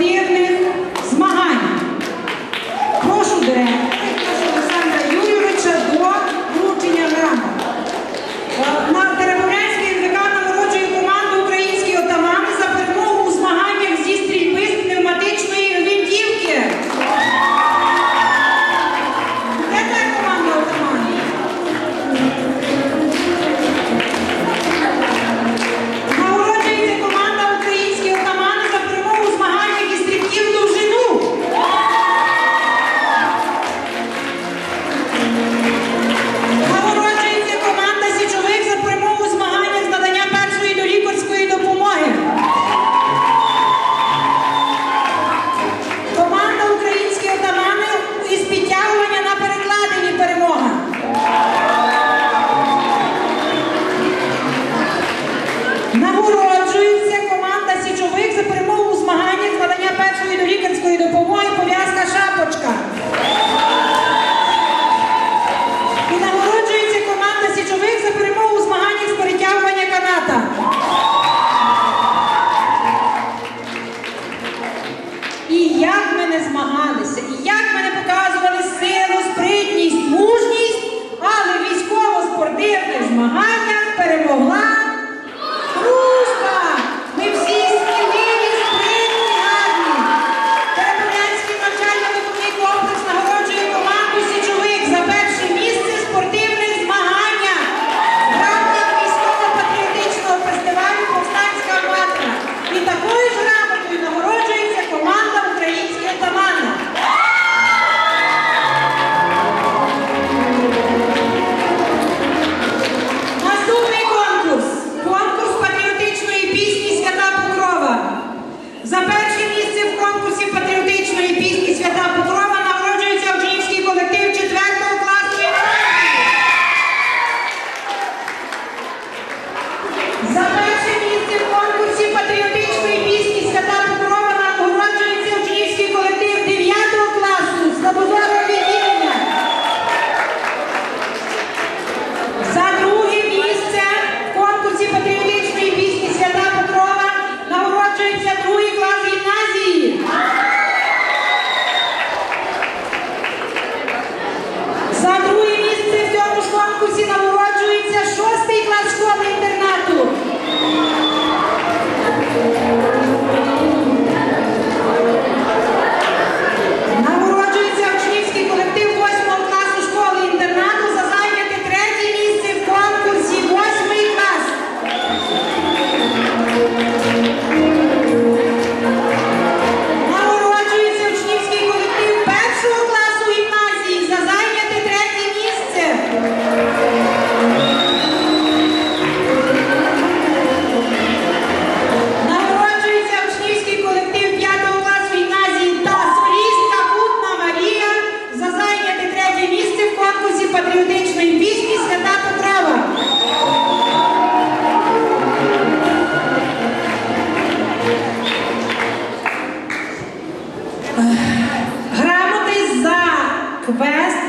неймовірних. змаганнях перемогла.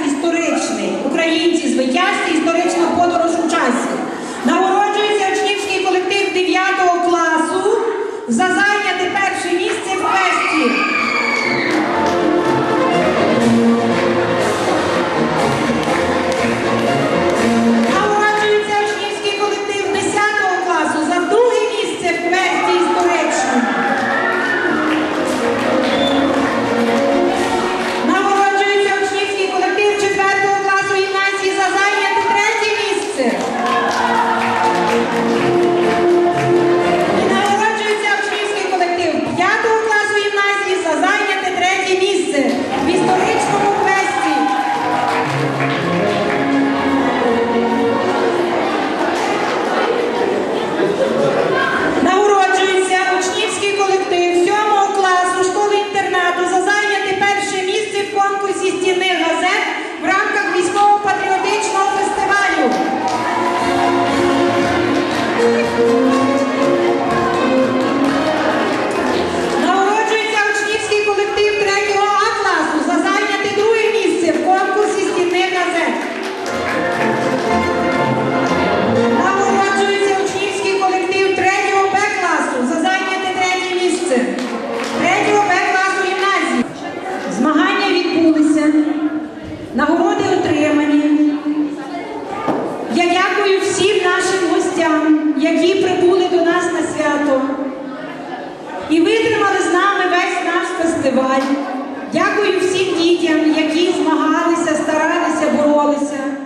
історичний. Українці звитязці, історична подорож у часі. Нагороджується учнівський колектив 9 класу за зайняти перше місце в песті. фестиваль. Дякую всім дітям, які змагалися, старалися, боролися.